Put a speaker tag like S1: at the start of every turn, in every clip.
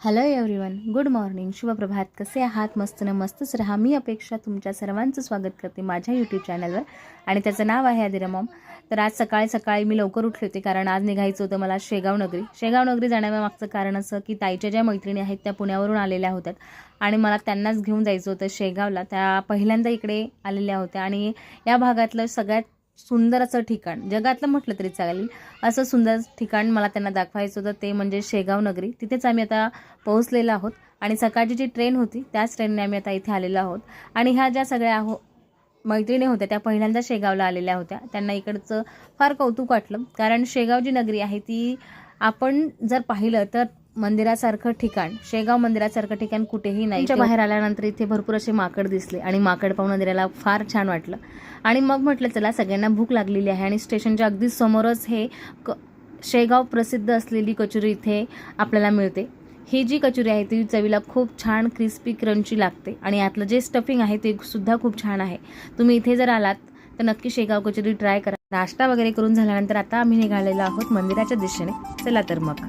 S1: Hello everyone good morning शुभप्रभात कसे आहात? मस्त न मस्तच राहा. मी अपेक्षा तुमच्या सर्वांचं स्वागत करते माझ्या यूट्यूब चॅनलवर आणि त्याचं नाव आहे आदिरमॉम. तर आज सकाळी सकाळी मी लवकर उठले होते कारण आज निघायचं होतं मला शेगाव नगरी. शेगाव नगरी जाण्यामागचं कारण असं की ताईच्या ज्या मैत्रिणी आहेत त्या पुण्यावरून आलेल्या होत्या. आणि मला त्यांनाच घेऊन जायचं होतं शेगावला. त्या पहिल्यांदा इकडे आलेल्या होत्या. आणि या भागातलं सगळ्यात सुंदर असं ठिकाण. जगातलं म्हटलं तरी चालेल. असं सुंदर ठिकाण मला त्यांना दाखवायचं होतं. ते म्हणजे शेगाव नगरी. तिथेच आम्ही आता पोहोचलेलो आहोत. आणि सकाळची जी ट्रेन होती त्याच ट्रेनने आम्ही आता इथे आलेलो आहोत. आणि ह्या ज्या सगळ्या हो मैत्रिणी होत्या त्या पहिल्यांदा शेगावला आलेल्या होत्या. त्यांना इकडचं फार कौतुक वाटलं. कारण शेगाव जी नगरी आहे ती आपण जर पाहिलं तर मंदिरासारखं ठिकाण शेगाव मंदिरासारखं ठिकाण कुठेही नाही. बाहेर आल्यानंतर इथे भरपूर असे माकड दिसले आणि माकड पाहून नदीला फार छान वाटलं. आणि मग म्हटलं चला सगळ्यांना भूक लागलेली आहे आणि स्टेशनच्या अगदी समोरच हे क शेगाव प्रसिद्ध असलेली कचोरी इथे आपल्याला मिळते. ही जी कचोरी आहे ती चवीला खूप छान क्रिस्पी क्रंची लागते. आणि यातलं जे स्टफिंग आहे ते सुद्धा खूप छान आहे. तुम्ही इथे जर आलात तर नक्की शेगाव कचोरी ट्राय करा. नाश्ता वगैरे करून झाल्यानंतर आता आम्ही निघालेलो आहोत मंदिराच्या दिशेने. चला तर मग.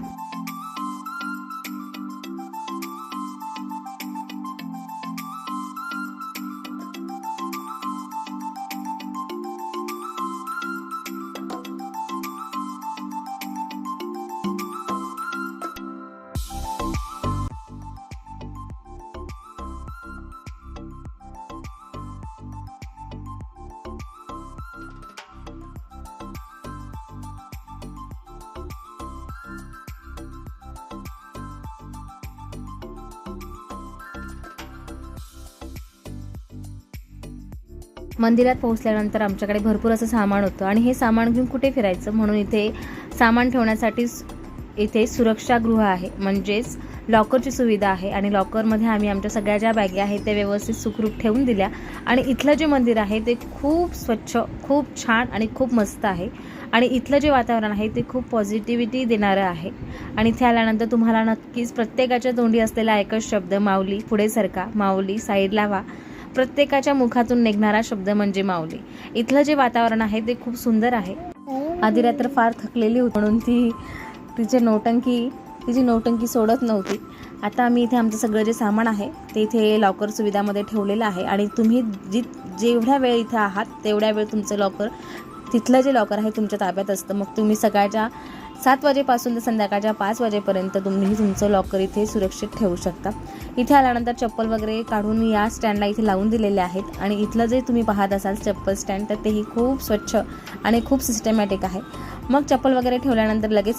S1: मंदिरात पोहोचल्यानंतर आमच्याकडे भरपूर असं सामान होतं. आणि हे सामान घेऊन कुठे फिरायचं? म्हणून इथे सामान ठेवण्यासाठी इथे सुरक्षागृह आहे. म्हणजेच लॉकरची सुविधा आहे. आणि लॉकरमध्ये आम्ही आमच्या सगळ्या ज्या बॅगी आहेत त्या व्यवस्थित सुखरूप ठेवून दिल्या. आणि इथलं जे मंदिर आहे ते खूप स्वच्छ खूप छान आणि खूप मस्त आहे. आणि इथलं जे वातावरण आहे ते खूप पॉझिटिव्हिटी देणारं आहे. आणि इथे आल्यानंतर तुम्हाला नक्कीच प्रत्येकाच्या तोंडी असलेला एकच शब्द माऊली पुढे सरका. माऊली साईडला व्हा. प्रत्येकाच्या मुखातून निघणारा शब्द म्हणजे माऊली. इथलं जे वातावरण आहे ते खूप सुंदर आहे. आधी रात्र फार थकलेली होती म्हणून ती तिचे नौटंकी तिची नौटंकी सोडत नव्हती. आता आम्ही इथे आमचं सगळं जे सामान आहे ते इथे लॉकर सुविधामध्ये ठेवलेलं आहे. आणि तुम्ही जी जेवढ्या वेळ इथे आहात तेवढ्या वेळ तुमचं लॉकर तिथलं जे लॉकर आहे तुमच्या ताब्यात असतं. मग तुम्ही सकाळच्या सात वाजेपासून ते संध्याकाळच्या पाच वाजेपर्यंत तुम्ही तुमचं लॉकर इथे सुरक्षित ठेवू शकता. इथे आल्यानंतर चप्पल वगैरे काढून या स्टँडला इथे लावून दिलेले आहेत. आणि इथलं जे तुम्ही पाहत असाल चप्पल स्टँड तर तेही खूप स्वच्छ आणि खूप सिस्टमॅटिक आहे. मग चप्पल वगैरे ठेवल्यानंतर लगेच